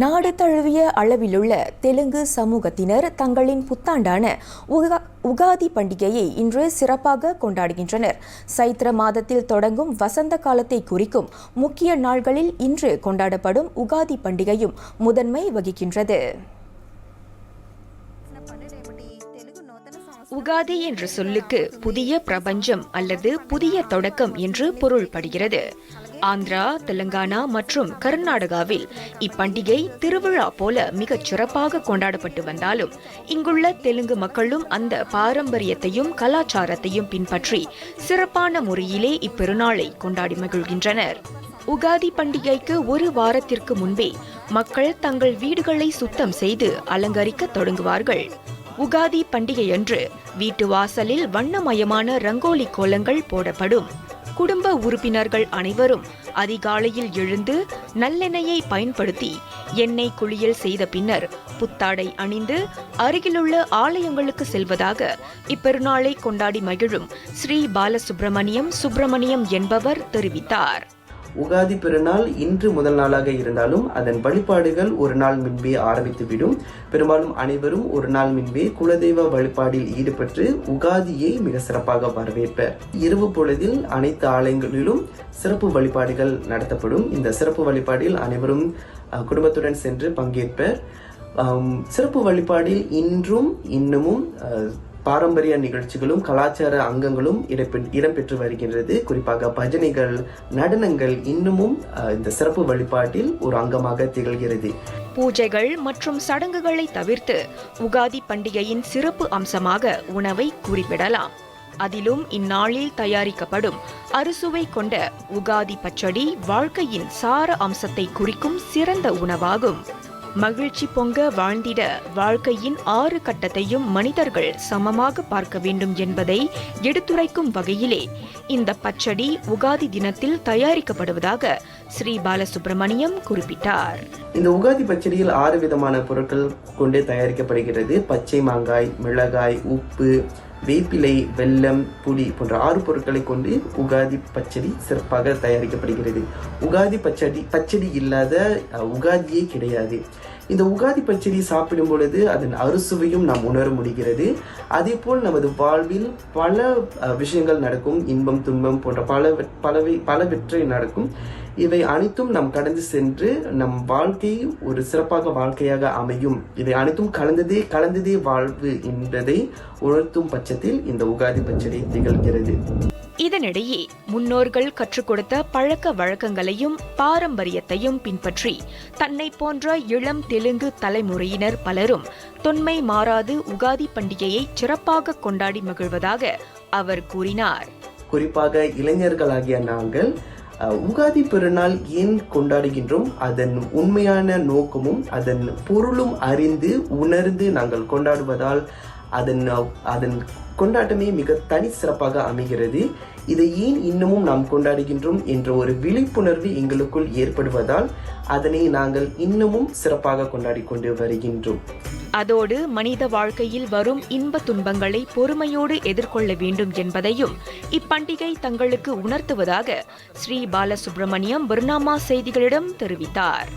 நாடு தழுவிய அளவிலுள்ள தெலுங்கு சமூகத்தினர் தங்களின் புத்தாண்டான உகா உகாதி பண்டிகையை இன்று சிறப்பாக கொண்டாடுகின்றனர். சைத்திர மாதத்தில் தொடங்கும் வசந்த காலத்தை குறிக்கும் முக்கிய நாள்களில் இன்று கொண்டாடப்படும் உகாதி பண்டிகையும் முதன்மை வகிக்கின்றது. உகாதி என்ற சொல்லுக்கு புதிய பிரபஞ்சம் அல்லது புதிய தொடக்கம் என்று பொருள்படுகிறது. ஆந்திரா தெலுங்கானா மற்றும் கர்நாடகாவில் இப்பண்டிகை திருவிழா போல மிகச் சிறப்பாக கொண்டாடப்பட்டு வந்தாலும் இங்குள்ள தெலுங்கு மக்களும் அந்த பாரம்பரியத்தையும் கலாச்சாரத்தையும் பின்பற்றி சிறப்பான முறையிலே இப்பெருநாளை கொண்டாடி மகிழ்கின்றனர். உகாதி பண்டிகைக்கு ஒரு வாரத்திற்கு முன்பே மக்கள் தங்கள் வீடுகளை சுத்தம் செய்து அலங்கரிக்க தொடங்குவார்கள். உகாதி பண்டிகையன்று வீட்டு வாசலில் வண்ணமயமான ரங்கோலி கோலங்கள் போடப்படும். குடும்ப உறுப்பினர்கள் அனைவரும் அதிகாலையில் எழுந்து நல்லெண்ணெயை பயன்படுத்தி எண்ணெய் குளியல் செய்த பின்னர் புத்தாடை அணிந்து அருகிலுள்ள ஆலயங்களுக்கு செல்வதாக இப்பெருநாளை கொண்டாடி மகிழும் ஸ்ரீ பாலசுப்பிரமணியம் சுப்பிரமணியம் என்பவர் தெரிவித்தார். உகாதி பெருநாள் இன்று முதல் நாளாக இருந்தாலும் அதன் வழிபாடுகள் ஒரு நாள் முன்பே ஆரம்பித்துவிடும். பெரும்பாலும் அனைவரும் ஒரு நாள் முன்பே குலதெய்வ வழிபாடில் ஈடுபட்டு உகாதியை மிக சிறப்பாக வரவேற்பர். இரவு பொழுதில் அனைத்து ஆலயங்களிலும் சிறப்பு வழிபாடுகள் நடத்தப்படும். இந்த சிறப்பு வழிபாடில் அனைவரும் குடும்பத்துடன் சென்று பங்கேற்பர். சிறப்பு வழிபாடில் இன்றும் இன்னமும் பாரம்பரிய நிகழ்ச்சிகளும் கலாச்சார அங்கங்களும் இடம்பெ- இடம்பெற்று வருகின்றது. குறிப்பாக பஜனைகள் நடனங்கள் இன்னமும் இந்த சிறப்பு வழிபாட்டில் ஒரு அங்கமாக திகழ்கிறது. பூஜைகள் மற்றும் சடங்குகளை தவிர்த்து உகாதி பண்டிகையின் சிறப்பு அம்சமாக உணவை குறிப்பிடலாம். அதிலும் இந்நாளில் தயாரிக்கப்படும் அறுசுவை கொண்ட உகாதி பச்சடி வாழ்க்கையின் சார அம்சத்தை குறிக்கும் சிறந்த உணவாகும். மகிழ்ச்சி பொங்க வாழ்ந்திட வாழ்க்கையின் ஆறு கட்டத்தையும் மனிதர்கள் சமமாக பார்க்க வேண்டும் என்பதை எடுத்துரைக்கும் வகையிலே இந்த பச்சடி உகாதி தினத்தில் தயாரிக்கப்படுவதாக ஸ்ரீ பாலசுப்பிரமணியம் குறிப்பிட்டார். இந்த உகாதி பச்சடியில் ஆறு விதமான பொருட்கள் கொண்டு தயாரிக்கப்படுகிறது. பச்சை மாங்காய் மிளகாய் உப்பு வேப்பிலை வெல்லம் புளி போன்ற ஆறு பொருட்களை கொண்டு உகாதி பச்சடி சிறப்பாக தயாரிக்கப்படுகிறது. உகாதி பச்சடி பச்சடி இல்லாத உகாதியே கிடையாது. இந்த உகாதி பச்சடி சாப்பிடும் பொழுது அதன் அறுசுவையும் நாம் உணர முடிகிறது. அதே போல் நமது வாழ்வில் பல விஷயங்கள் நடக்கும். இன்பம் துன்பம் போன்ற பல பலவை பலவற்றை நடக்கும். இவை அனைத்தும் நாம் கடந்து சென்று நம் வாழ்க்கை ஒரு சிறப்பாக வாழ்க்கையாக அமையும். இவை அனைத்தும் கலந்ததே கலந்ததே வாழ்வு என்பதை உணர்த்தும் பட்சத்தில் இந்த உகாதி பச்சடி திகழ்கிறது. இதனிடையே முன்னோர்கள் கற்றுக் கொடுத்த பழக்க வழக்கங்களையும் பாரம்பரியத்தையும் பின்பற்றி தன்னை போன்ற இளம் தெலுங்கு தலைமுறையினர் பலரும் தொன்மை மாறாது உகாதி பண்டிகையை சிறப்பாக கொண்டாடி மகிழ்வதாக அவர் கூறினார். குறிப்பாக இளைஞர்களாகிய நாங்கள் உகாதி பெருநாள் ஏன் கொண்டாடுகின்றோம்? அதன் உண்மையான நோக்கமும் அதன் பொருளும் அறிந்து உணர்ந்து நாங்கள் கொண்டாடுவதால் அதன் அதன் கொண்டாட்டமே மிக தனி சிறப்பாக அமைகிறது. இதை ஏன் இன்னமும் நாம் கொண்டாடுகின்றோம் என்ற ஒரு விழிப்புணர்வு எங்களுக்குள் ஏற்படுவதால் அதனை நாங்கள் இன்னமும் சிறப்பாக கொண்டாடி கொண்டு வருகின்றோம். அதோடு மனித வாழ்க்கையில் வரும் இன்ப துன்பங்களை பொறுமையோடு எதிர்கொள்ள வேண்டும் என்பதையும் இப்பண்டிகை தங்களுக்கு உணர்த்துவதாக ஸ்ரீ பாலசுப்பிரமணியம் பர்னாமா செய்திகளிடம் தெரிவித்தார்.